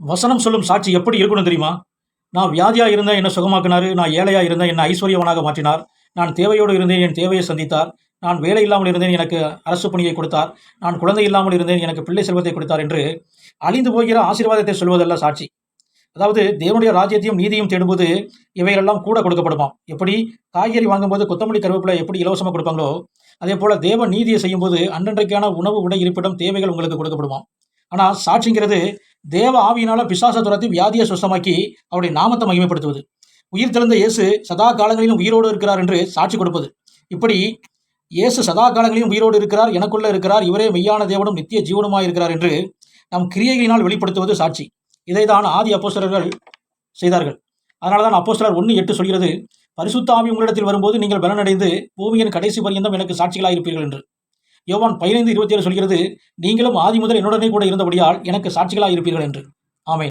வசனம் சொல்லும் சாட்சி எப்படி இருக்கணும் தெரியுமா? நான் வியாதியாக இருந்தேன் என்னை சுகமாக்கினார் நான் ஏழையாக இருந்தேன் என்னை ஐஸ்வர்யவனாக மாற்றினார். நான் தேவையோடு இருந்தேன் என் தேவையை சந்தித்தார். நான் வேலை இல்லாமல் இருந்தேன் எனக்கு அரசு பணியை கொடுத்தார். நான் குழந்தை இல்லாமல் இருந்தேன் எனக்கு பிள்ளை செல்வத்தை கொடுத்தார் என்று அழிந்து போகிற ஆசீர்வாதத்தை சொல்வதல்ல சாட்சி. அதாவது தேவனுடைய ராஜ்யத்தையும் நீதியும் தேடும்போது இவைகளெல்லாம் கூட கொடுக்கப்படுமாம் எப்படி? காய்கறி வாங்கும்போது கொத்தமல்லி கருவேப்பிலை எப்படி இலவசமாக கொடுப்பாங்களோ அதே போல் தேவ நீதியை செய்யும்போது அன்றன்றைக்கான உணவு உடை இருப்பிடம் தேவைகள் உங்களுக்கு கொடுக்கப்படுமாம் ஆனால் சாட்சிங்கிறது தேவ ஆவியினால பிசாச துரத்தி வியாதியை சுத்தமாக்கி அவருடைய நாமத்தை மகிமைப்படுத்துவது. உயிர் திறந்த இயேசு சதா காலங்களிலும் உயிரோடு இருக்கிறார் என்று சாட்சி கொடுப்பது. இப்படி இயேசு சதா காலங்களிலும் உயிரோடு இருக்கிறார் எனக்குள்ள இருக்கிறார் இவரே மெய்யான தேவனும் நித்திய ஜீவனுமாய் இருக்கிறார் என்று நம் கிரியைகளினால் வெளிப்படுத்துவது சாட்சி. இதைதான் ஆதி அப்போஸ்தலர்கள் செய்தார்கள். அதனால தான் அப்போஸ்தலர் ஒன்று எட்டு சொல்கிறது பரிசுத்த ஆவி உங்களிடத்தில் வரும்போது நீங்கள் பலனடைந்து பூமியின் கடைசி பரியந்தம் எனக்கு சாட்சிகளாக இருப்பீர்கள் என்று. யோவான் பதினைந்து இருபத்தி ஏழு சொல்கிறது நீங்களும் ஆதி முதல் என்னுடனே கூட இருந்தபடியால் எனக்கு சாட்சிகளாக இருப்பீர்கள் என்று. ஆமென்.